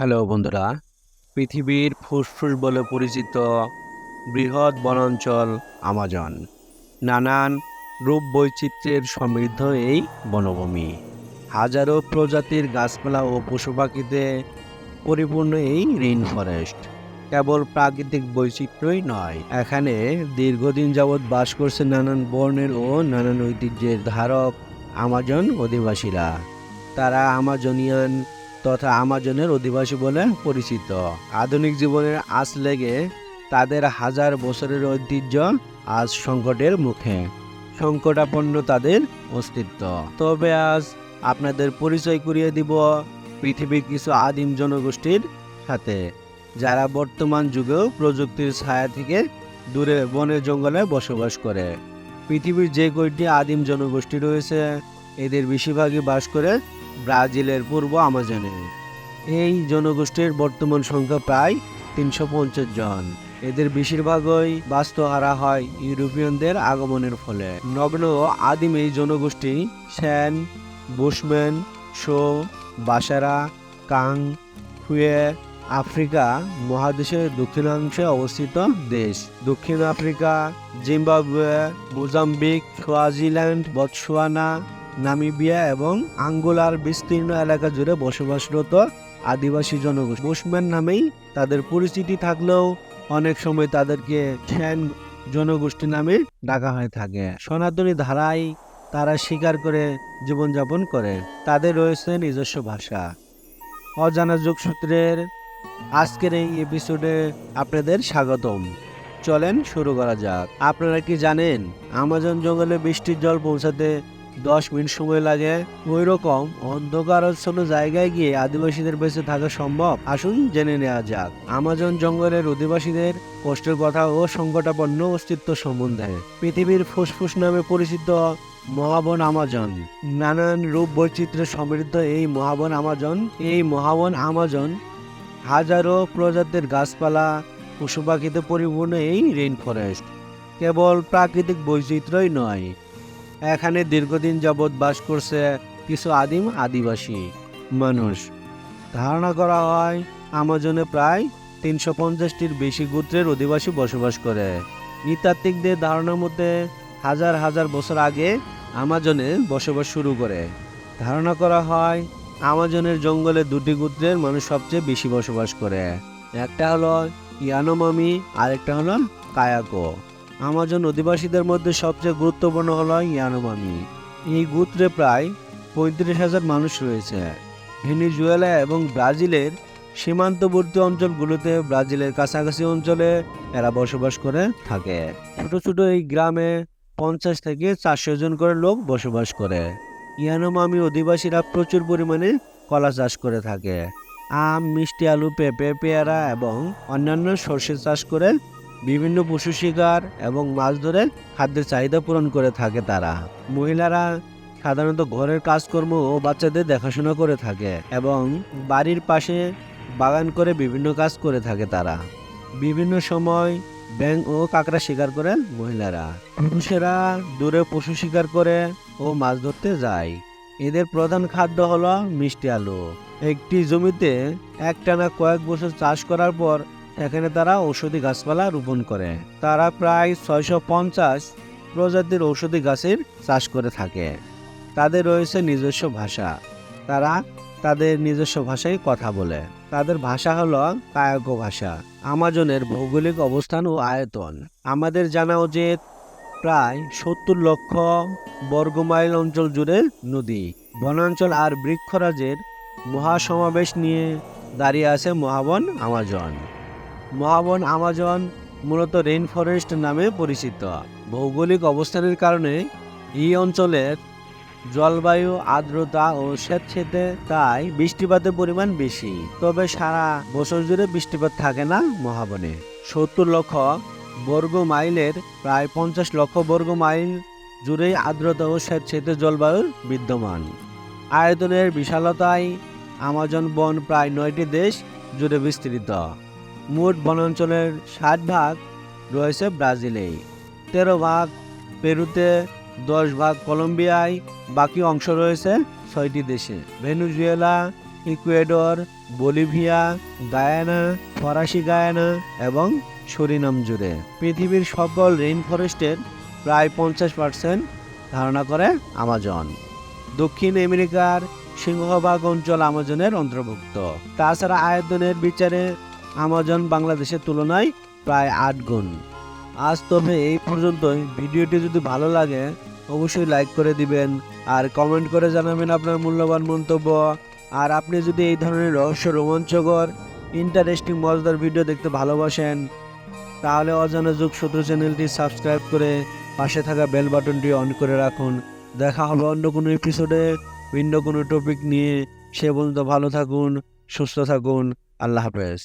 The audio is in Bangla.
হ্যালো বন্ধুরা, পৃথিবীর ফুসফুস বলে পরিচিত বৃহৎ বনাঞ্চল আমাজন। নানান রূপ বৈচিত্র্যের সমৃদ্ধ এই বনভূমি। হাজারো প্রজাতির গাছপালা ও পশু পাখিতে পরিপূর্ণ এই রেইন ফরেস্ট কেবল প্রাকৃতিক বৈচিত্র্যই নয়, এখানে দীর্ঘদিন যাবৎ বাস করছে নানান বর্ণের ও নানান ঐতিহ্যের ধারক আমাজন অধিবাসীরা। তারা আমাজনিয়ান তথা আমাজনের অধিবাসী বলে পরিচিত। আধুনিক জীবনের আঁচ লেগে তাদের হাজার বছরের ঐতিহ্য আজ সংকটের মুখে। সংকটাপন্ন তাদের অস্তিত্ব। তবে আজ আপনাদের পরিচয় করিয়ে দিব পৃথিবীর কিছু আদিম জনগোষ্ঠীর সাথে, যারা বর্তমান যুগেও প্রযুক্তির ছায়া থেকে দূরে বনে জঙ্গলে বসবাস করে। পৃথিবীর যে কয়টি আদিম জনগোষ্ঠী রয়েছে, এদের বেশিরভাগই বাস করে ব্রাজিলের পূর্ব আমাজনে। এই জনগোষ্ঠীর বর্তমান সংখ্যা প্রায় তিনশো পঞ্চাশ জন। এদের বেশিরভাগই বাস্তুহারা হয় ইউরোপিয়ানদের আগমনের ফলে। নগ্ন আদিম এই জনগোষ্ঠী শ্যান বুশম্যান, শো, বাসারা, কাং ফুয়ে আফ্রিকা মহাদেশের দক্ষিণাংশে অবস্থিত দেশ। দক্ষিণ Africa, Zimbabwe, Mozambique, Swaziland Botswana Namibia এবং আঙ্গোলার বিস্তীর্ণ এলাকা জুড়ে বসবাসরত আদিবাসী জনগোষ্ঠী। বুশম্যান নামেই তাদের পরিচিতি থাকলেও অনেক সময় তাদেরকে শ্যান জনগোষ্ঠী নামে ডাকা হয়ে থাকে। সনাতনী ধারায় তারা স্বীকার করে জীবনযাপন করে। তাদের রয়েছে নিজস্ব ভাষা। অজানা যোগসূত্রের আজকের এই এপিসোডে আপনাদের স্বাগতম। চলেন শুরু করা যাক। আপনারা কি জানেন আমাজন জঙ্গলে বৃষ্টির জল পৌঁছাতে দশ মিনিট সময় লাগে। ওই রকম অন্ধকারাচ্ছন্ন জায়গায় গিয়ে আদিবাসীদের বেঁচে থাকা সম্ভব? আসুন জেনে নেওয়া যাক। আমাজন জঙ্গলের অধিবাসীদের কষ্টের কথা ও সংকটাপন্ন অস্তিত্ব সম্বন্ধে। পৃথিবীর ফুসফুস নামে পরিচিত মহাবন আমাজন। নানান রূপ বৈচিত্র্যে সমৃদ্ধ এই মহাবন আমাজন। এই মহাবন আমাজন হাজারো প্রজাতির গাছপালা, পশু পাখিতে পরিপূর্ণ এই রেইন ফরেস্ট কেবল প্রাকৃতিক বৈচিত্র্যই নয় এখানে দীর্ঘদিন যাবৎ বাস করছে কিছু আদিম আদিবাসী মানুষ। ধারণা করা হয়, আমাজনে প্রায় তিনশো পঞ্চাশটির বেশি গোত্রের অধিবাসী বসবাস করে। নৃতাত্ত্বিকদের ধারণার মতে, হাজার হাজার বছর আগে আমাজনে বসবাস শুরু করে। ধারণা করা হয়, আমাজনের জঙ্গলে দুটি গোত্রের মানুষ সবচেয়ে বেশি বসবাস করে। একটা হলো ইয়ানোমামি, আরেকটা হলো কায়াকো। আমাজন অধিবাসীদের মধ্যে সবচেয়ে গুরুত্বপূর্ণ হলো ইয়ানোমামি। এই গোত্রে প্রায় পঁয়ত্রিশ হাজার মানুষ রয়েছে। ভেনিজুয়েলা এবং ব্রাজিলের সীমান্তবর্তী অঞ্চলগুলোতে ব্রাজিলের কাছাকাছি অঞ্চলে এরা বসবাস করে থাকে। ছোট ছোট এই গ্রামে পঞ্চাশ থেকে চারশো জন করে লোক বসবাস করে। ইয়ানোমামি অধিবাসীরা প্রচুর পরিমাণে কলা চাষ করে থাকে। আম, মিষ্টি আলু, পেঁপে, পেয়ারা এবং অন্যান্য সর্ষে চাষ করে বিভিন্ন পশু শিকার এবং মাছ ধরে খাদ্যের চাহিদা পূরণ করে থাকে তারা। মহিলারা সাধারণত ঘরের কাজকর্ম ও বাচ্চাদের দেখাশোনা করে থাকে এবং বাড়ির পাশে বাগান করে বিভিন্ন কাজ করে থাকে তারা। বিভিন্ন সময় ব্যাং ও কাঁকড়া শিকার করে মহিলারা। পুরুষেরা দূরে পশু শিকার করে ও মাছ ধরতে যায়। এদের প্রধান খাদ্য হলো মিষ্টি আলু। একটি জমিতে একটানা কয়েক বছর চাষ করার পর এখানে তারা ঔষধি গাছপালা রোপণ করে। তারা প্রায় ছয়শো পঞ্চাশ প্রজাতির ঔষধি গাছের চাষ করে থাকে। তাদের রয়েছে নিজস্ব ভাষা। তারা তাদের নিজস্ব ভাষায় কথা বলে। তাদের ভাষা হলো কায়ক ভাষা। আমাজনের ভৌগোলিক অবস্থান ও আয়তন। আমাদের জানা উচিত প্রায় সত্তর লক্ষ বর্গমাইল অঞ্চল জুড়ে নদী। বনাঞ্চল আর বৃক্ষরাজের মহাসমাবেশ নিয়ে দাঁড়িয়ে আছে মহাবন আমাজন। মহাবন আমাজন মূলত রেইন ফরেস্ট নামে পরিচিত। ভৌগোলিক অবস্থানের কারণে এই অঞ্চলের জলবায়ু, আর্দ্রতা ও স্বেচ্ছেতে তাই বৃষ্টিপাতের পরিমাণ বেশি। তবে সারা বছর জুড়ে বৃষ্টিপাত থাকে না মহাবনে। সত্তর লক্ষ বর্গ মাইলের, প্রায় পঞ্চাশ লক্ষ বর্গ মাইল জুড়েই আর্দ্রতা ও স্বেচ্ছেতে জলবায়ুর বিদ্যমান। আয়তনের বিশালতায় আমাজন বন প্রায় নয়টি দেশ জুড়ে বিস্তৃত। মোট বনাঞ্চলের ষাট ভাগ রয়েছে ব্রাজিলেই, তেরো ভাগ পেরুতে, দশ ভাগ কলম্বিয়ায়, বাকি অংশ রয়েছে ছয়টি দেশে। ভেনুজুয়েলা, ইকুয়েডর, বলিভিয়া, গায়ানা, ফরাসি গায়ানা এবং সরিনাম জুড়ে। পৃথিবীর সকল রেইন ফরেস্টের প্রায় পঞ্চাশ পার্সেন্ট ধারণা করে আমাজন। দক্ষিণ আমেরিকার সিংহভাগ অঞ্চল আমাজনের অন্তর্ভুক্ত। তাছাড়া আয়তনের বিচারে আমাজন বাংলাদেশের তুলনায় প্রায় আট গুণ। আজ তবে এই পর্যন্তই। ভিডিওটি যদি ভালো লাগে, অবশ্যই লাইক করে দিবেন আর কমেন্ট করে জানাবেন আপনার মূল্যবান মন্তব্য। আর আপনি যদি এই ধরনের রহস্য রোমাঞ্চকর ইন্টারেস্টিং মজাদার ভিডিও দেখতে ভালোবাসেন, তাহলে অজানা যুগ শত্রু চ্যানেলটি সাবস্ক্রাইব করে পাশে থাকা বেল বাটনটি অন করে রাখুন। দেখা হবে অন্য কোনো এপিসোডে ভিন্ন কোনো টপিক নিয়ে। সে পর্যন্ত ভালো থাকুন, সুস্থ থাকুন। আল্লাহ হাফেজ।